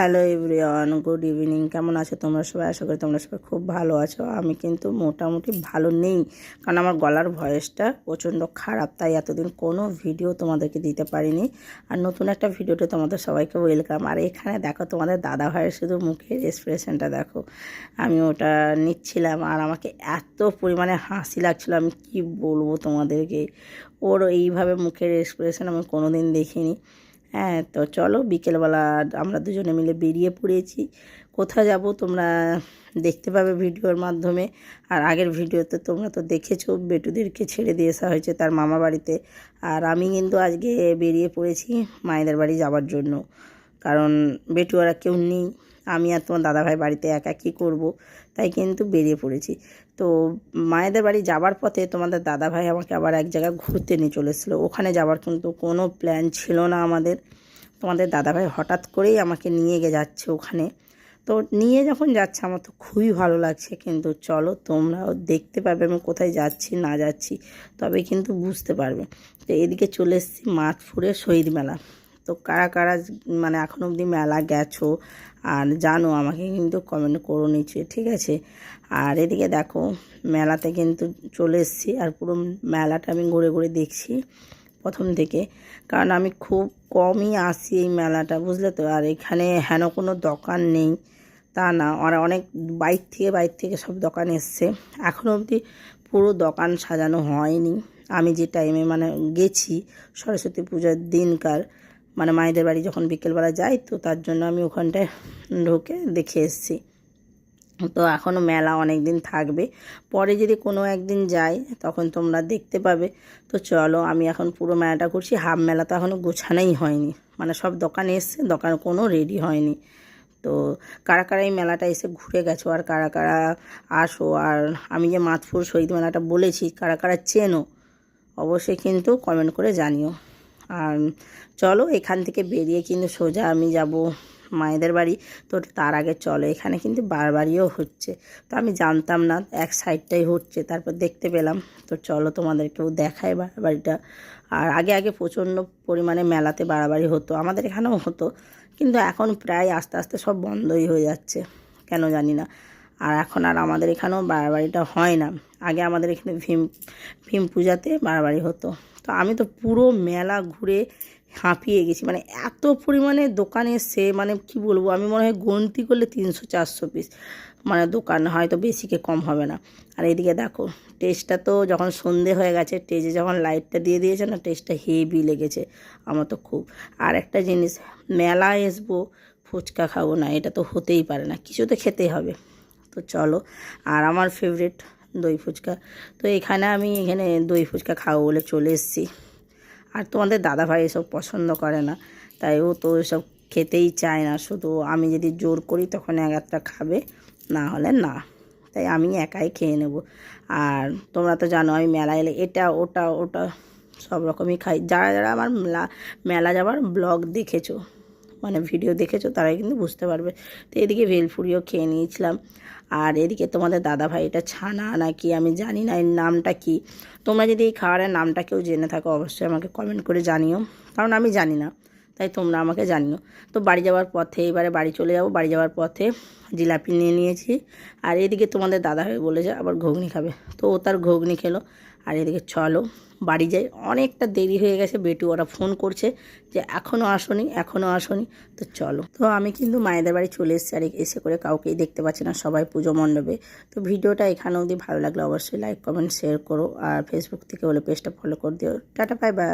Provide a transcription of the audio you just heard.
Hello everyone good evening কেমন আছো তোমরা সবাই? আশা করি তোমরা সবাই খুব ভালো আছো। আমি কিন্তু মোটামুটি ভালো নেই, কারণ আমার গলার ভয়েসটা প্রচণ্ড খারাপ, তাই এতদিন কোনো ভিডিও তোমাদেরকে দিতে পারিনি। আর নতুন একটা ভিডিওতে তোমাদের সবাইকে ওয়েলকাম আর এখানে দেখো, তোমাদের দাদা ভাইয়ের শুধু মুখের এক্সপ্রেশনটা দেখো। আমি ওটা নিচ্ছিলাম আর আমাকে এত পরিমাণে হাসি লাগছিল, আমি কি বলব তোমাদেরকে? ওর এইভাবে মুখের এক্সপ্রেশন আমি কোনোদিন দেখিনি। হ্যাঁ তো চলো বিকেলবেলা আমরা দুজনে মিলে বেরিয়ে পড়েছি। কোথা যাব তোমরা দেখতে পাবে ভিডিওর মাধ্যমে। আর আগের ভিডিওতে তোমরা তো দেখেছ, বেটুদেরকে ছেড়ে দিয়ে আসা হয়েছে তার মামা বাড়িতে। আর আমি কিন্তু আজকে বেরিয়ে পড়েছি মায়েদের বাড়ি যাওয়ার জন্য। কারণ বেটু আর কেউ নেই। আমি আর তোমার দাদাভাই বাড়িতে একা কী করব? তাই কিন্তু বেরিয়ে পড়েছি। তো মায়েদের বাড়ি যাবার পথে তোমাদের দাদাভাই আমাকে আবার এক জায়গায় ঘুরতে নিয়ে চলে ওখানে যাওয়ার কিন্তু কোনো প্ল্যান ছিল না আমাদের। তোমাদের দাদাভাই হঠাৎ করেই আমাকে নিয়ে গিয়ে যাচ্ছে ওখানে। তো নিয়ে যখন যাচ্ছে আমার তো খুবই ভালো লাগছে। কিন্তু চলো তোমরাও দেখতে পাবে আমি কোথায় যাচ্ছি, না যাচ্ছি, তবে কিন্তু বুঝতে পারবে। তো এদিকে চলে এসেছি মাতপুরের শহীদ মেলা। তো কারা কারা মানে এখন অবধি মেলা গেছো? আর জানো আমাকে কিন্তু কমেন্ট করো নিচে, ঠিক আছে? আর এদিকে দেখো, মেলাতে কিন্তু চলে এসেছি আর পুরো মেলাটা আমি ঘুরে ঘুরে দেখছি প্রথম থেকে। কারণ আমি খুব কমই আসি এই মেলাটা, বুঝলে তো? আর এখানে হেন কোনো দোকান নেই, তা না। আর অনেক বাইর থেকে বাইর থেকে সব দোকান এসছে। এখনও অবধি পুরো দোকান সাজানো হয়নি। আমি যে টাইমে মানে গেছি, সরস্বতী পূজার দিনকার মানে মায়েদের বাড়ি যখন বিকেলবেলা যাই, তো তার জন্য আমি ওখানটায় ঢুকে দেখে এসেছি। তো এখনও মেলা অনেক দিন থাকবে। পরে যদি কোনো একদিন যাই, তখন তোমরা দেখতে পাবে। তো চলো, আমি এখন পুরো মেলাটা করছি। হাফ মেলা তো এখনও গোছানোই হয়নি। মানে সব দোকানে এসছে, দোকান কোনো রেডি হয়নি। তো কারা কারা এই মেলাটা এসে ঘুরে গেছো? আর কারা কারা আসো? আর আমি যে মাতপুর শহীদ মেলাটা বলেছি, কারা কারা চেনো? অবশ্যই কিন্তু কমেন্ট করে জানিও। আর চলো এখান থেকে বেরিয়ে কিন্তু সোজা আমি যাব মায়েদের বাড়ি। তো তার আগে চলো, এখানে কিন্তু বারবারিও হচ্ছে। তো আমি জানতাম না এক সাইডটাই হচ্ছে, তারপর দেখতে পেলাম। তো চলো তোমাদেরকেও দেখায় বাড়িটা আর আগে আগে প্রচণ্ড পরিমাণে মেলাতে বাড়াবাড়ি হতো, আমাদের এখানেও হতো। কিন্তু এখন প্রায় আস্তে আস্তে সব বন্ধই হয়ে যাচ্ছে, কেন জানি না। আর এখন আর আমাদের এখানেও বাড়াবাড়িটা হয় না। আগে আমাদের এখানে ভীম ভীম পূজাতে বাড়াবাড়ি হতো। তো আমি তো পুরো মেলা ঘুরে হাঁপিয়ে গেছি। মানে এত পরিমাণে দোকানে সে মানে কি বলব, আমি মনে হয় গন্তি করলে তিনশো, চারশো পিস মানে দোকান হয়তো বেশিকে কম হবে না। আর এদিকে দেখো টেস্টটা তো যখন সন্ধে হয়ে গেছে টেজে যখন লাইটটা দিয়ে দিয়েছে না টেস্টটা হেভি লেগেছে আমার তো খুব। আর একটা জিনিস মেলা আসব ফুচকা খাব না, এটা তো হতেই পারে না কিছু তো খেতেই হবে। তো চলো। আর আমার ফেভারিট দই ফুচকা। তো এখানে আমি এখানে দই ফুচকা খাব বলে চলে এসেছি। আর তোমাদের দাদা ভাই এসব পছন্দ করে না। তাই ও তো এসব খেতেই চায় না। শুধু আমি যদি জোর করি তখন এক একটা খাবে, না হলে না। তাই আমি একাই খেয়ে নেব। আর তোমরা তো জানো আমি মেলা এলে এটা, ওটা ওটা সব রকমই খাই। যারা যারা আমার মেলা মেলা যাবার ব্লগ দেখেছ মানে ভিডিও দেখেছ, তারাই কিন্তু বুঝতে পারবে। তো এদিকে ভেলপুরিও খেয়ে নিয়েছিলাম। আর এদিকে তোমাদের দাদা ভাই এটা ছানা নাকি আমি জানি না, এর নামটা কি? তোমরা যদি এই খাবারের নামটা কেউ জেনে থাকো, অবশ্যই আমাকে কমেন্ট করে জানিও। কারণ আমি জানি না, তাই তোমরা আমাকে জানিও। তো বাড়ি যাওয়ার পথে, এবারে বাড়ি চলে যাব। বাড়ি যাওয়ার পথে জিলাপি নিয়ে নিয়েছি। আর এদিকে তোমাদের দাদা ভাই বলেছে, আবার ঘুগনি খাবে। তো ও তার ঘুগনি খেলো। আর এদিকে চলো, বাড়ি যাই। অনেকটা দেরি হয়ে গেছে, বেটু ওরা ফোন করছে যে এখনও আসনি এখনও আসনি। তো চলো। তো আমি কিন্তু মায়েদের বাড়ি চলে এসেছি, আর এসে করে কাউকেই দেখতে পাচ্ছি না, সবাই পুজো মণ্ডপে। তো ভিডিওটা এখানে অবধি ভালো লাগলে অবশ্যই লাইক কমেন্ট শেয়ার করো। আর ফেসবুক থেকে হলে পেজটা ফলো করে দিও। Tata bye bye